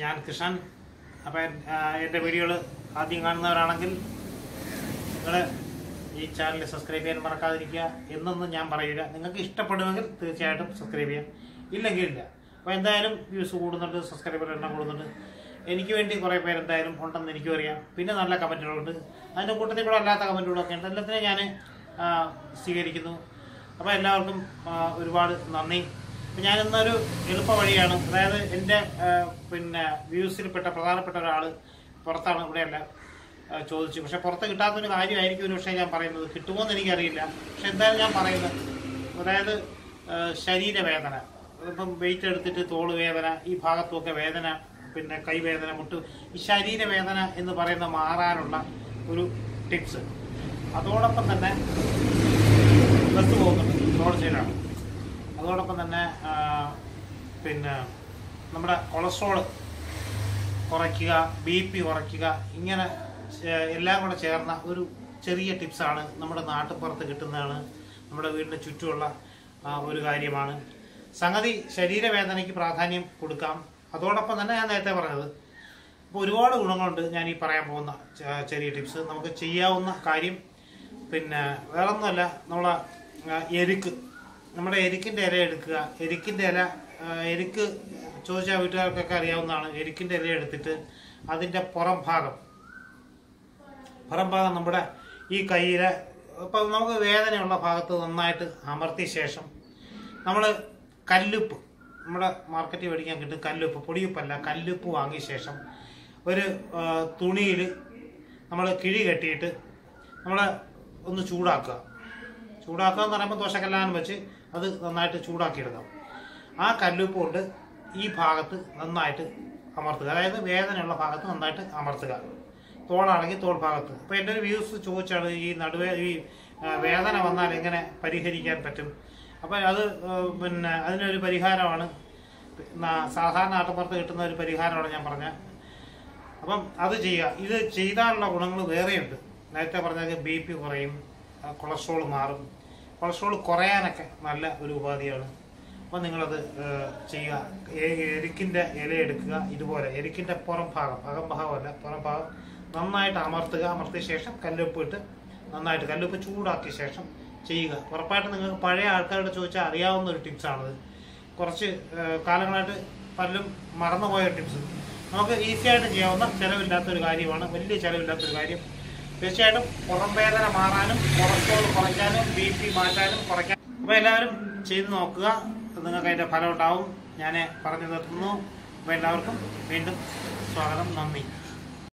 ഞാൻ കൃഷ്ണൻ. അപ്പം എന്റെ വീഡിയോകൾ ആദ്യം കാണുന്നവരാണെങ്കിൽ നിങ്ങൾ ഈ ചാനൽ സബ്സ്ക്രൈബ് ചെയ്യാൻ മറക്കാതിരിക്കുക എന്നൊന്നും ഞാൻ പറയുക നിങ്ങൾക്ക് ഇഷ്ടപ്പെടുമെങ്കിൽ തീർച്ചയായിട്ടും സബ്സ്ക്രൈബ് ചെയ്യാം. ഇല്ലെങ്കിൽ ഇല്ല. അപ്പോൾ എന്തായാലും വ്യൂസ് കൂടുന്നുണ്ട് സബ്സ്ക്രൈബർ എണ്ണം കൂടുന്നുണ്ട്. എനിക്ക് വേണ്ടി കുറേ പേരെന്തായാലും ഉണ്ടെന്ന് എനിക്കും അറിയാം. പിന്നെ നല്ല കമന്റുകളുണ്ട്. അതിന്റെ കൂട്ടത്തിൽ കൂടെ അല്ലാത്ത കമന്റുകളൊക്കെ ഉണ്ട്. എല്ലാത്തിനും ഞാൻ സ്വീകരിക്കുന്നു. അപ്പോൾ എല്ലാവർക്കും ഒരുപാട് നന്ദി. അപ്പോൾ ഞാനിന്നൊരു എളുപ്പ വഴിയാണ് അതായത് എന്റെ പിന്നെ വ്യൂസിൽപ്പെട്ട പ്രധാനപ്പെട്ട ഒരാൾ പുറത്താണ് ഇവിടെയല്ല ചോദിച്ചു. പക്ഷെ പുറത്ത് കിട്ടാത്തൊരു കാര്യമായിരിക്കും ഒരു പക്ഷേ ഞാൻ പറയുന്നത്. കിട്ടുമോ എന്ന് എനിക്കറിയില്ല. പക്ഷെ എന്തായാലും ഞാൻ പറയുന്നത് അതായത് ശരീരവേദന. ഇപ്പം വെയിറ്റ് എടുത്തിട്ട് തോൾ വേദന ഈ ഭാഗത്തുമൊക്കെ വേദന പിന്നെ കൈവേദന മുട്ട് ഈ ശരീരവേദന എന്ന് പറയുന്ന മാറാനുള്ള ഒരു ടിപ്സ് അതോടൊപ്പം തന്നെ ബസ് പോകുന്നുണ്ട് റോഡ് സൈഡാണ്. അതോടൊപ്പം തന്നെ പിന്നെ നമ്മുടെ കൊളസ്ട്രോൾ കുറയ്ക്കുക ബി പി കുറയ്ക്കുക ഇങ്ങനെ എല്ലാം കൂടെ ചേർന്ന ഒരു ചെറിയ ടിപ്സാണ് നമ്മുടെ നാട്ടുപുറത്ത് കിട്ടുന്നതാണ് നമ്മുടെ വീടിന് ചുറ്റുമുള്ള ഒരു കാര്യമാണ്. സംഗതി ശരീരവേദനയ്ക്ക് പ്രാധാന്യം കൊടുക്കാം. അതോടൊപ്പം തന്നെ ഞാൻ നേരത്തെ പറഞ്ഞത് അപ്പോൾ ഒരുപാട് ഗുണങ്ങളുണ്ട് ഞാൻ ഈ പറയാൻ പോകുന്ന ചെറിയ ടിപ്സ്. നമുക്ക് ചെയ്യാവുന്ന കാര്യം പിന്നെ വേറൊന്നുമല്ല നമ്മളെ എരുക്ക്. നമ്മുടെ എരിക്കിന്റെ ഇല എടുക്കുക. എരിക്കിന്റെ ഇല എരിക്ക് ചോദിച്ചാൽ വീട്ടുകാർക്കൊക്കെ അറിയാവുന്നതാണ്. എരിക്കിന്റെ ഇല എടുത്തിട്ട് അതിന്റെ പുറം ഭാഗം. പുറം ഭാഗം നമ്മുടെ ഈ കയ്യിലെ ഇപ്പം നമുക്ക് വേദനയുള്ള ഭാഗത്ത് നന്നായിട്ട് അമർത്തിയ ശേഷം നമ്മൾ കല്ലുപ്പ് നമ്മുടെ മാർക്കറ്റിൽ മേടിക്കാൻ കിട്ടും കല്ലുപ്പ് പൊടിയുപ്പല്ല കല്ലുപ്പ് വാങ്ങിയ ശേഷം ഒരു തുണിയിൽ നമ്മൾ കിഴി കെട്ടിയിട്ട് നമ്മൾ ഒന്ന് ചൂടാക്കുക. ചൂടാക്കുക എന്ന് പറയുമ്പോൾ ദോശക്കല്ലാനും വെച്ച് അത് നന്നായിട്ട് ചൂടാക്കിയെടുക്കാം. ആ കല്ലുപ്പ് കൊണ്ട് ഈ ഭാഗത്ത് നന്നായിട്ട് അമർത്തുക. അതായത് വേദനയുള്ള ഭാഗത്ത് നന്നായിട്ട് അമർത്തുക. തോളാണെങ്കിൽ തോൾ ഭാഗത്ത്. അപ്പോൾ എന്റെ ഒരു വ്യൂസ് ചോദിച്ചാണ് ഈ നടുവേ ഈ വേദന വന്നാൽ എങ്ങനെ പരിഹരിക്കാൻ പറ്റും? അപ്പോൾ അത് പിന്നെ അതിനൊരു പരിഹാരമാണ്. സാധാരണ നാട്ടുപുറത്ത് കിട്ടുന്ന ഒരു പരിഹാരമാണ് ഞാൻ പറഞ്ഞത് അപ്പം അത് ചെയ്യുക. ഇത് ചെയ്താലുള്ള ഗുണങ്ങൾ വേറെയുണ്ട്. നേരത്തെ പറഞ്ഞാൽ ബി പി കുറയും കൊളസ്ട്രോൾ മാറും കൊളസ്ട്രോൾ കുറയാനൊക്കെ നല്ല ഒരു ഉപാധിയാണ്. അപ്പോൾ നിങ്ങളത് ചെയ്യുക. എരിക്കിന്റെ ഇല എടുക്കുക ഇതുപോലെ. എരിക്കിന്റെ പുറം ഭാഗം അകം ഭാഗമല്ല പുറം ഭാഗം നന്നായിട്ട് അമർത്തുക. അമർത്തിയ ശേഷം കല്ലുപ്പ് ഇട്ട് നന്നായിട്ട് കല്ലുപ്പ് ചൂടാക്കിയ ശേഷം ചെയ്യുക. ഉറപ്പായിട്ടും നിങ്ങൾക്ക് പഴയ ആൾക്കാരോട് ചോദിച്ചാൽ അറിയാവുന്ന ഒരു ടിപ്സാണത് കുറച്ച് കാലങ്ങളായിട്ട് പലരും മറന്നുപോയ ടിപ്സ് നമുക്ക് ഈസി ആയിട്ട് ചെയ്യാവുന്ന ചിലവില്ലാത്തൊരു കാര്യമാണ്. വലിയ ചിലവില്ലാത്തൊരു കാര്യം. തീർച്ചയായിട്ടും പുറം വേദന മാറാനും കൊളസ്ട്രോൾ കുറയ്ക്കാനും ബി പി മാറ്റാനും കുറയ്ക്കാനും അപ്പോൾ എല്ലാവരും ചെയ്ത് നോക്കുക. നിങ്ങൾക്ക് അതിന്റെ ഫലം ഉണ്ടാവും. ഞാൻ പറഞ്ഞു നിർത്തുന്നു. അപ്പോൾ എല്ലാവർക്കും വീണ്ടും സ്വാഗതം. നന്ദി.